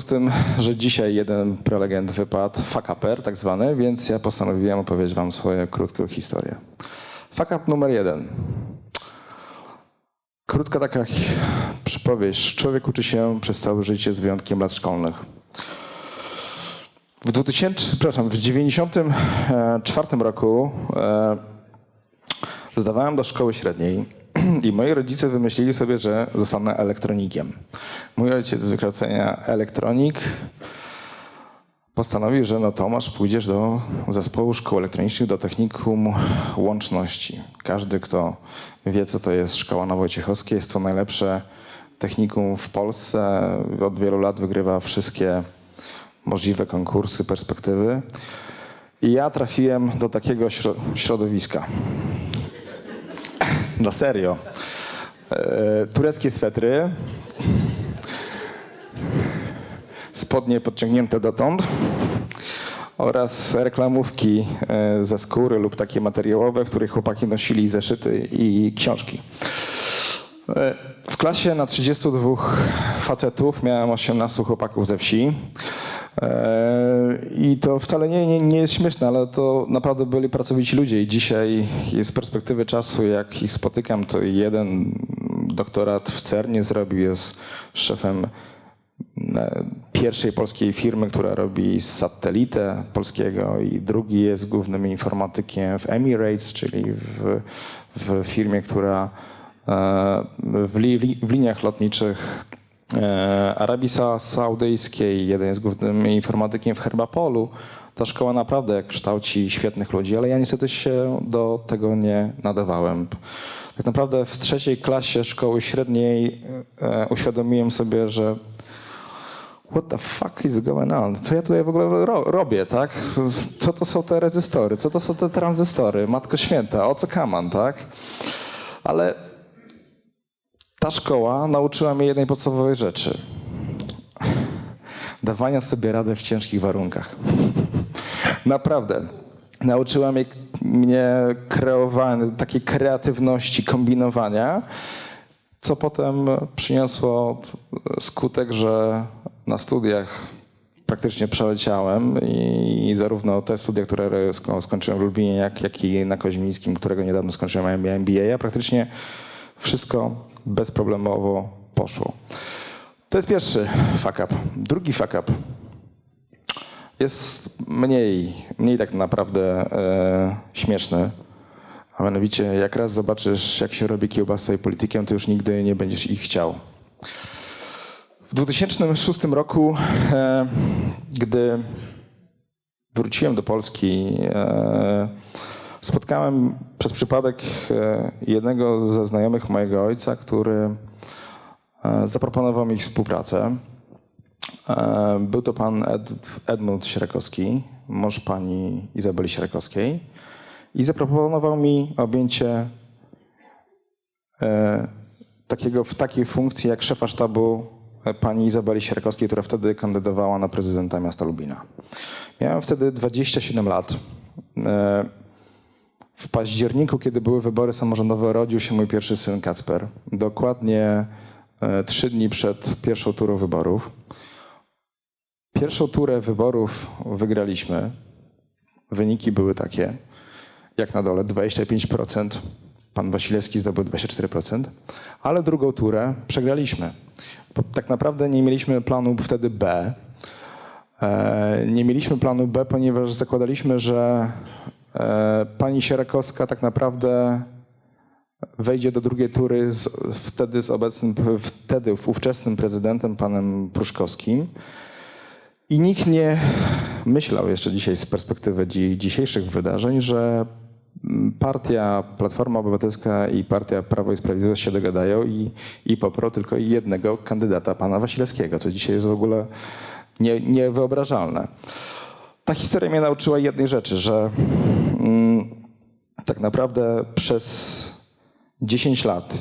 związku z tym, że dzisiaj jeden prelegent wypadł, fuck uper tak zwany, więc ja postanowiłem opowiedzieć wam swoją krótką historię. Fuck up numer jeden. Krótka taka przypowieść. Człowiek uczy się przez całe życie z wyjątkiem lat szkolnych. W 2000, przepraszam, w 94 roku e, zdawałem do szkoły średniej i moi rodzice wymyślili sobie, że zostanę elektronikiem. Mój ojciec z wykształcenia elektronik postanowił, że no Tomasz pójdziesz do zespołu szkół elektronicznych, do technikum łączności. Każdy, kto wie, co to jest szkoła na jest to najlepsze technikum w Polsce. Od wielu lat wygrywa wszystkie możliwe konkursy, perspektywy. I ja trafiłem do takiego śro- środowiska. Na serio. E, tureckie swetry, spodnie podciągnięte dotąd oraz reklamówki e, ze skóry lub takie materiałowe, w których chłopaki nosili zeszyty i książki. E, W klasie na 32 facetów miałem 18 chłopaków ze wsi. E, I to wcale nie, nie, nie jest śmieszne, ale to naprawdę byli pracowici ludzie i dzisiaj z perspektywy czasu, jak ich spotykam, to jeden doktorat w CERNie zrobił, jest szefem e, pierwszej polskiej firmy, która robi satelitę polskiego i drugi jest głównym informatykiem w Emirates, czyli w, w firmie, która e, w, li, w liniach lotniczych Arabii Sa- Saudyjskiej, jeden jest głównym informatykiem w Herbapolu. Ta szkoła naprawdę kształci świetnych ludzi, ale ja niestety się do tego nie nadawałem. Tak naprawdę w trzeciej klasie szkoły średniej e, uświadomiłem sobie, że what the fuck is going on? Co ja tutaj w ogóle ro robię, tak? Co to są te rezystory? Co to są te tranzystory? Matko Święta, o co kaman, tak? Ale ta szkoła nauczyła mnie jednej podstawowej rzeczy. Dawania sobie radę w ciężkich warunkach. Naprawdę. Nauczyła mnie, mnie kreowania, takiej kreatywności, kombinowania, co potem przyniosło skutek, że na studiach praktycznie przeleciałem i zarówno te studia, które sko- skończyłem w Lublinie, jak, jak i na Koźmińskim, którego niedawno skończyłem MBA, a praktycznie wszystko bezproblemowo poszło. To jest pierwszy fuck up. Drugi fuck up jest mniej, mniej tak naprawdę e, śmieszny. A mianowicie, jak raz zobaczysz, jak się robi kiełbasa i politykiem, to już nigdy nie będziesz ich chciał. W 2006 roku, e, gdy wróciłem do Polski, e, spotkałem przez przypadek e, jednego ze znajomych mojego ojca, który e, zaproponował mi współpracę. E, Był to pan Ed, Edmund Sierakowski, mąż pani Izabeli Sierakowskiej i zaproponował mi objęcie takiego, w takiej funkcji jak szefa sztabu pani Izabeli Sierakowskiej, która wtedy kandydowała na prezydenta miasta Lubina. Miałem wtedy 27 lat. W październiku, kiedy były wybory samorządowe, rodził się mój pierwszy syn Kacper. Dokładnie e, trzy dni przed pierwszą turą wyborów. Pierwszą turę wyborów wygraliśmy. Wyniki były takie, jak na dole, 25%. Pan Wasilewski zdobył 24%, ale drugą turę przegraliśmy. Tak naprawdę nie mieliśmy planu wtedy B. E, Nie mieliśmy planu B, ponieważ zakładaliśmy, że pani Sierakowska tak naprawdę wejdzie do drugiej tury z, wtedy z obecnym, wtedy ówczesnym prezydentem, panem Pruszkowskim. I nikt nie myślał jeszcze dzisiaj z perspektywy dzi- dzisiejszych wydarzeń, że partia Platforma Obywatelska i partia Prawo i Sprawiedliwość się dogadają i, i poprą tylko jednego kandydata, pana Wasilewskiego, co dzisiaj jest w ogóle nie, niewyobrażalne. Ta historia mnie nauczyła jednej rzeczy, że tak naprawdę przez 10 lat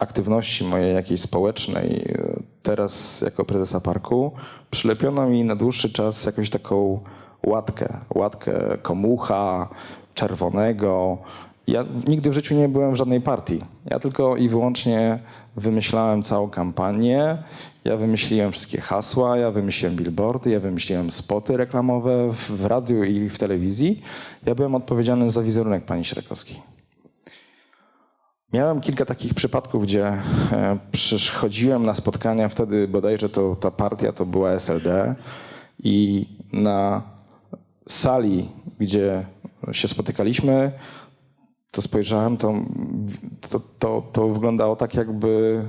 aktywności mojej jakiejś społecznej, e, teraz jako prezesa parku, przylepiono mi na dłuższy czas jakąś taką łatkę, łatkę komucha, czerwonego Ja nigdy w życiu nie byłem w żadnej partii. Ja tylko i wyłącznie wymyślałem całą kampanię. Ja wymyśliłem wszystkie hasła, ja wymyśliłem billboardy, ja wymyśliłem spoty reklamowe w, w radiu i w telewizji. Ja byłem odpowiedzialny za wizerunek pani Śrekowskiej. Miałem kilka takich przypadków, gdzie e, przychodziłem na spotkania, wtedy bodajże to ta partia to była SLD i na sali, gdzie się spotykaliśmy, to spojrzałem, to, to, to, to wyglądało tak, jakby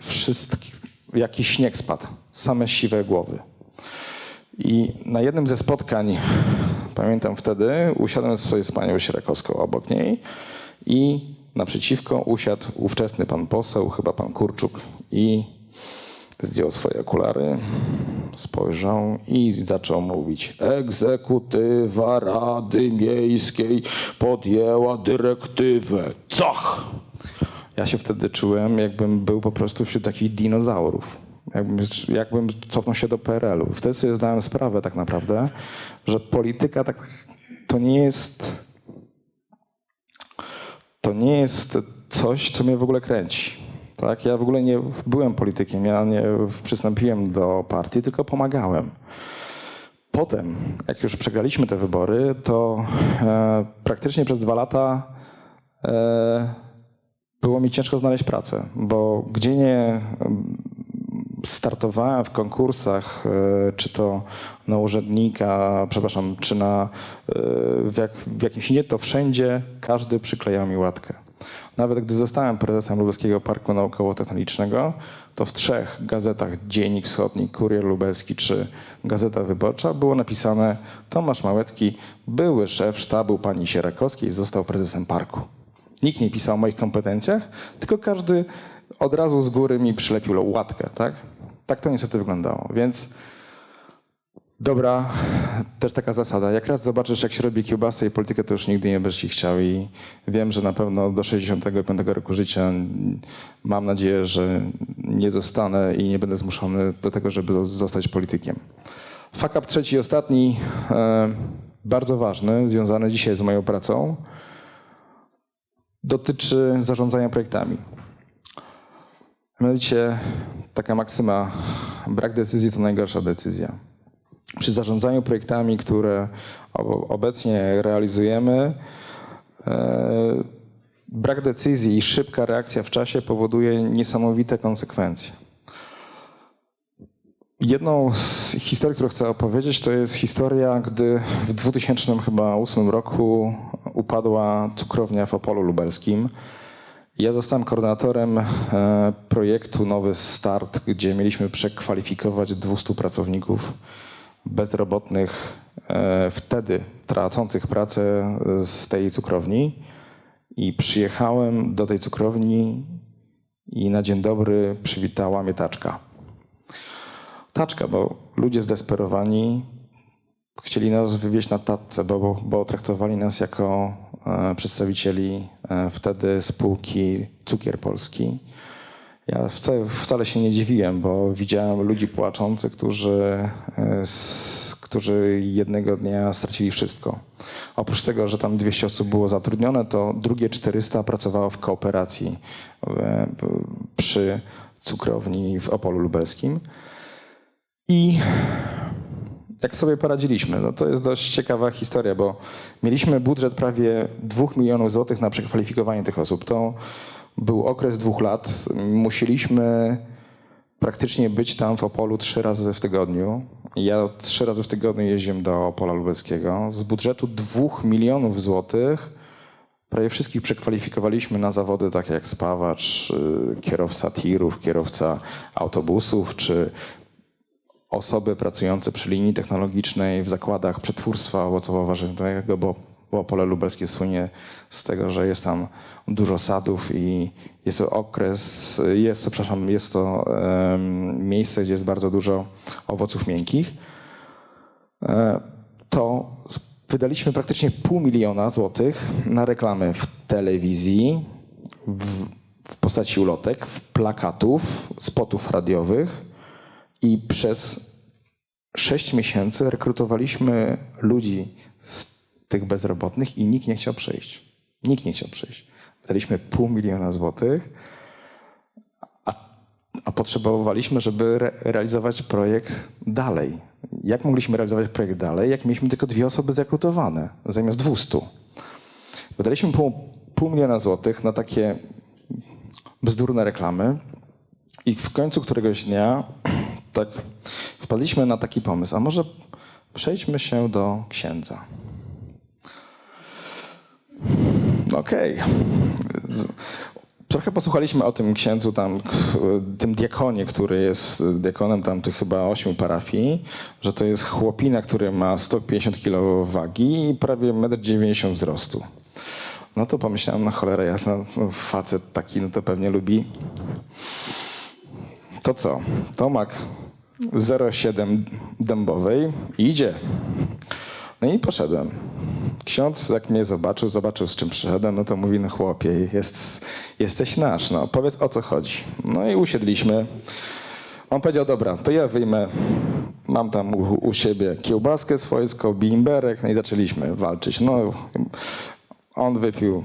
wszystki, jakiś śnieg spadł, same siwe głowy. I na jednym ze spotkań, pamiętam wtedy, usiadłem sobie z panią Sierakowską obok niej i naprzeciwko usiadł ówczesny pan poseł, chyba pan Kurczuk i zdjął swoje okulary, spojrzał i zaczął mówić. Egzekutywa Rady Miejskiej podjęła dyrektywę. Coch! Ja się wtedy czułem, jakbym był po prostu wśród takich dinozaurów. Jakbym, jakbym cofnął się do PRL-u. Wtedy sobie zdałem sprawę tak naprawdę, że polityka tak, to nie jest to nie jest coś, co mnie w ogóle kręci. Tak? Ja w ogóle nie byłem politykiem, ja nie przystąpiłem do partii, tylko pomagałem. Potem, jak już przegraliśmy te wybory, to e, praktycznie przez dwa lata e, było mi ciężko znaleźć pracę, bo gdzie nie startowałem w konkursach, e, czy to na urzędnika, przepraszam, czy na, e, w, jak, w jakimś nie, to wszędzie każdy przyklejał mi łatkę. Nawet gdy zostałem prezesem Lubelskiego Parku Naukowo-Technologicznego, to w trzech gazetach Dziennik Wschodni, Kurier Lubelski czy Gazeta Wyborcza było napisane Tomasz Małecki, były szef sztabu pani Sierakowskiej, został prezesem parku. Nikt nie pisał o moich kompetencjach, tylko każdy od razu z góry mi przylepił łatkę, tak? Tak to niestety wyglądało, więc dobra, też taka zasada. Jak raz zobaczysz, jak się robi kiełbasę i politykę, to już nigdy nie będziesz ich chciał i wiem, że na pewno do 65 roku życia mam nadzieję, że nie zostanę i nie będę zmuszony do tego, żeby zostać politykiem. Fuck up trzeci ostatni, e, bardzo ważny, związany dzisiaj z moją pracą, dotyczy zarządzania projektami. Mianowicie taka maksyma, brak decyzji to najgorsza decyzja. Przy zarządzaniu projektami, które obecnie realizujemy, e, brak decyzji i szybka reakcja w czasie powoduje niesamowite konsekwencje. Jedną z historii, którą chcę opowiedzieć, to jest historia, gdy w 2008 roku upadła cukrownia w Opolu Lubelskim. Ja zostałem koordynatorem e, projektu Nowy Start, gdzie mieliśmy przekwalifikować 200 pracowników bezrobotnych, e, wtedy tracących pracę z tej cukrowni. I przyjechałem do tej cukrowni i na dzień dobry przywitała mnie taczka. Taczka, bo ludzie zdesperowani chcieli nas wywieźć na tatce, bo, bo traktowali nas jako e, przedstawicieli e, wtedy spółki Cukier Polski. Ja wcale, się nie dziwiłem, bo widziałem ludzi płaczących, którzy, e, którzy jednego dnia stracili wszystko. Oprócz tego, że tam 200 osób było zatrudnione, to drugie 400 pracowało w kooperacji przy cukrowni w Opolu Lubelskim. I jak sobie poradziliśmy? No to jest dość ciekawa historia, bo mieliśmy budżet prawie 2 milionów złotych na przekwalifikowanie tych osób. To był okres dwóch lat. Musieliśmy praktycznie być tam w Opolu trzy razy w tygodniu. Ja trzy razy w tygodniu jeździłem do Opola Lubelskiego. Z budżetu 2 milionów złotych prawie wszystkich przekwalifikowaliśmy na zawody takie jak spawacz, y, kierowca tirów, kierowca autobusów czy osoby pracujące przy linii technologicznej w zakładach przetwórstwa owocowo-warzywnego, bo, bo pole lubelskie słynie z tego, że jest tam dużo sadów i jest to okres, jest, przepraszam, jest to um, miejsce, gdzie jest bardzo dużo owoców miękkich. E, to wydaliśmy praktycznie pół miliona złotych na reklamy w telewizji, w, w postaci ulotek, w plakatów, spotów radiowych i przez sześć miesięcy rekrutowaliśmy ludzi z tych bezrobotnych i nikt nie chciał przyjść. Nikt nie chciał przyjść. Wydaliśmy pół miliona złotych, a, a potrzebowaliśmy, żeby re, realizować projekt dalej. Jak mogliśmy realizować projekt dalej, jak mieliśmy tylko dwie osoby zrekrutowane zamiast 200? Wydaliśmy pół, pół miliona złotych na takie bzdurne reklamy i w końcu któregoś dnia tak wpadliśmy na taki pomysł, a może przejdźmy się do księdza. Okej. Z- Trochę posłuchaliśmy o tym księdzu tam, tym diakonie, który jest diakonem tam tych chyba ośmiu parafii, że to jest chłopina, który ma 150 kg wagi i prawie 1,90 m wzrostu. No to pomyślałem, no cholera jasna, no facet taki, no to pewnie lubi. To co? Tomak 0,7 dębowej idzie. No i poszedłem. Ksiądz, jak mnie zobaczył, zobaczył z czym przyszedłem, no to mówi, no chłopie, jest, jesteś nasz, no powiedz o co chodzi. No i usiedliśmy. On powiedział, dobra, to ja wyjmę, mam tam u, u siebie kiełbaskę swojską, bimberek, no i zaczęliśmy walczyć. No, on wypił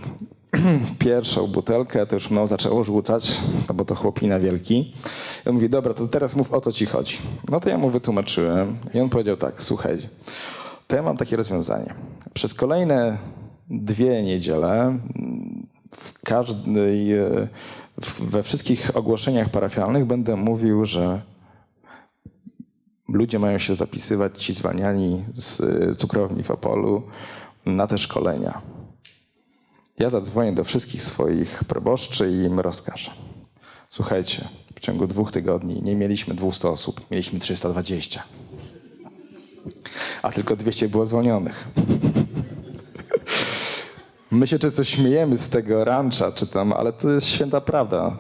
pierwszą butelkę, to już mną zaczęło rzucać, no bo to chłopina wielki. I on mówi, dobra, to teraz mów o co ci chodzi. No to ja mu wytłumaczyłem i on powiedział tak, słuchaj, to ja mam takie rozwiązanie. Przez kolejne dwie niedziele w każdej, e, we wszystkich ogłoszeniach parafialnych będę mówił, że ludzie mają się zapisywać, ci zwalniani z e, cukrowni w Opolu, na te szkolenia. Ja zadzwonię do wszystkich swoich proboszczy i im rozkażę. Słuchajcie, w ciągu dwóch tygodni nie mieliśmy 200 osób, mieliśmy 320. A tylko 200 było zwolnionych. My się często śmiejemy z tego rancha, czy tam, ale to jest święta prawda.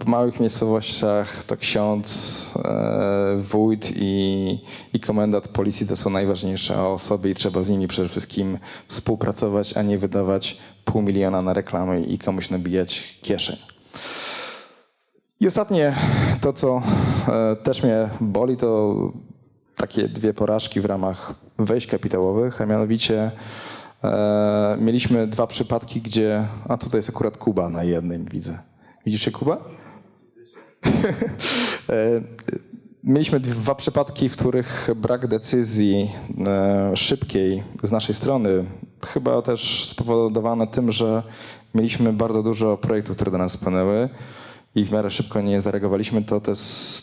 W małych miejscowościach to ksiądz, e, wójt i, i komendant policji to są najważniejsze osoby i trzeba z nimi przede wszystkim współpracować, a nie wydawać pół miliona na reklamy i komuś nabijać kieszeń. I ostatnie, to co e, też mnie boli, to takie dwie porażki w ramach wejść kapitałowych, a mianowicie e, mieliśmy dwa przypadki, gdzie, a tutaj jest akurat Kuba na jednym, widzę. Widzisz się Kuba? E, Mieliśmy dwa przypadki, w których brak decyzji e, szybkiej z naszej strony, chyba też spowodowane tym, że mieliśmy bardzo dużo projektów, które do nas spłynęły i w miarę szybko nie zareagowaliśmy, to te,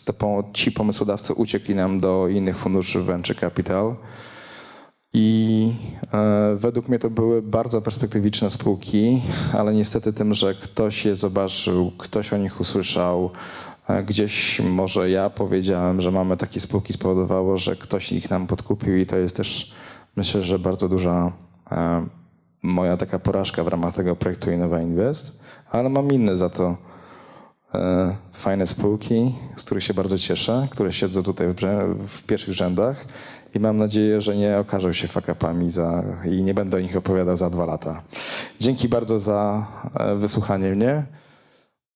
te, ci pomysłodawcy uciekli nam do innych funduszy Venture Capital. I e, według mnie to były bardzo perspektywiczne spółki, ale niestety tym, że ktoś je zobaczył, ktoś o nich usłyszał, e, gdzieś może ja powiedziałem, że mamy takie spółki, spowodowało, że ktoś ich nam podkupił i to jest też myślę, że bardzo duża e, moja taka porażka w ramach tego projektu Innova Invest, ale mam inne za to fajne spółki, z których się bardzo cieszę, które siedzą tutaj w, w pierwszych rzędach i mam nadzieję, że nie okażą się fakapami za, i nie będę o nich opowiadał za dwa lata. Dzięki bardzo za e, wysłuchanie mnie.